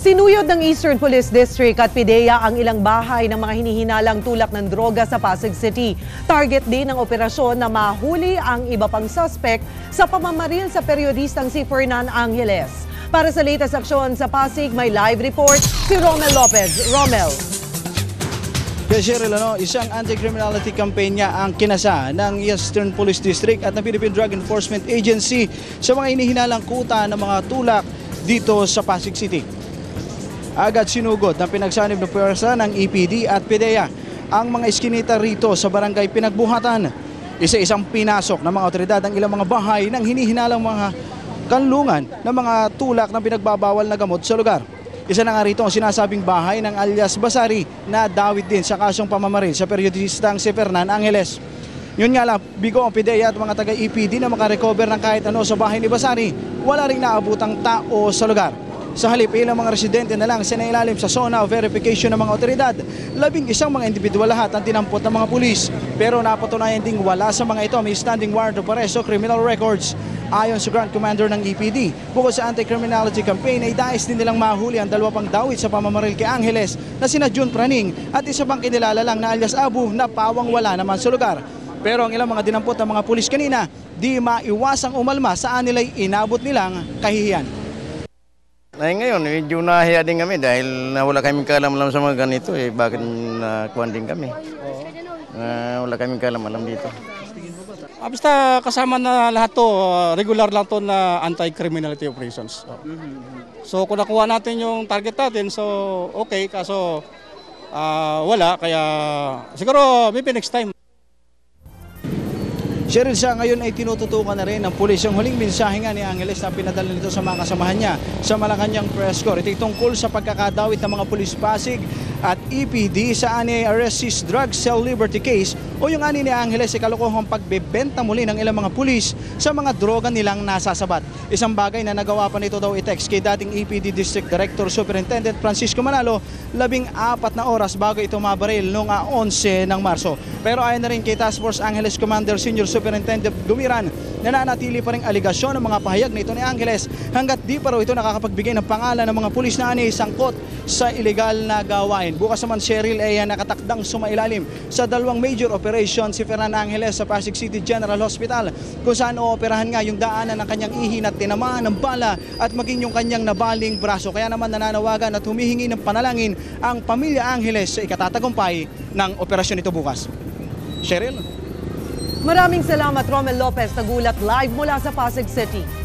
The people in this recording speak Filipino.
Sinuyod ng Eastern Police District at PIDEA ang ilang bahay ng mga hinihinalang tulak ng droga sa Pasig City. Target din ng operasyon na mahuli ang iba pang suspect sa pamamaril sa periodistang si Fernan Angeles. Para sa latest aksyon sa Pasig, may live report si Romel Lopez. Romel. Kaya Cheryl, ano, isang anti-criminality campaign niya ang kinasa ng Eastern Police District at ng Philippine Drug Enforcement Agency sa mga inihinalang kuta ng mga tulak dito sa Pasig City. Agad sinugod ng pinagsanib ng pwersa ng EPD at PDEA ang mga iskinita rito sa barangay Pinagbuhatan. Isa-isang pinasok ng mga otoridad ang ilang mga bahay ng hinihinalang mga kanlungan ng mga tulak ng pinagbabawal na gamot sa lugar. Isa na nga rito ang sinasabing bahay ng alias Basari na dawit din sa kasong pamamaril sa periodistang si Fernan Angeles. Yun nga lang, bigo ang PDEA at mga taga-EPD na makarecover ng kahit ano sa bahay ni Basari, wala rin naabutang tao sa lugar. Sa halip, ilang mga residente na lang sinailalim sa zona o verification ng mga otoridad. Labing isang mga individual lahat ang tinampot ng mga pulis. Pero napatunayan ding wala sa mga ito may standing warrant of arrest o criminal records. Ayon sa Grand Commander ng EPD, bukod sa anti-criminality campaign ay dais din nilang mahuli ang dalawa pang dawit sa pamamaril kay Angeles na sina June Praning at isa pang kinilala lang na alias Abu na pawang wala naman sa lugar. Pero ang ilang mga dinampot ng mga pulis kanina, di maiwasang umalma saan nila'y inabot nilang kahihiyan. Ay ngayon, medyo nahiya din kami dahil nawala kaming kaalam-alam sa mga ganito eh. Bakit nakuhan din kami? Uh, wala kaming kaalam-alam dito. Ah, basta kasama na lahat to, ah, regular lang to na anti-criminality operations. So, so kung nakuha natin yung target natin, so okay, kaso ah, wala, kaya siguro maybe next time. Cheryl siya ngayon ay tinututukan na rin ng pulis yung huling mensahe nga ni Angeles na pinadala nito sa mga kasamahan niya sa Malacanang press corps. Ito tungkol sa pagkakadawit ng mga pulis Pasig at EPD sa ani arrest seize drug cell liberty case o yung ani ni Angeles ay kalokohang pagbebenta muli ng ilang mga pulis sa mga droga nilang nasasabat. Isang bagay na nagawa pa nito daw i-text kay dating EPD District Director Superintendent Francisco Manalo labing apat na oras bago ito mabaril noong 11 ng Marso. Pero ayon na rin kay Task Force Angeles Commander Senior Superintendent Gumiran, nananatili pa rin aligasyon ng mga pahayag nito ni Angeles hanggat di pa raw ito nakakapagbigay ng pangalan ng mga pulis na ani sangkot sa ilegal na gawain. Bukas naman Cheryl ay nakatakdang sumailalim sa dalawang major operation si Fernan Angeles sa Pasig City General Hospital kung saan ooperahan nga yung daanan ng kanyang ihin at tinamaan ng bala at maging yung kanyang nabaling braso. Kaya naman nananawagan at humihingi ng panalangin ang pamilya Angeles sa ikatatagumpay ng operasyon ito bukas. Cheryl? Maraming salamat Romel Lopez, nagulat live mula sa Pasig City.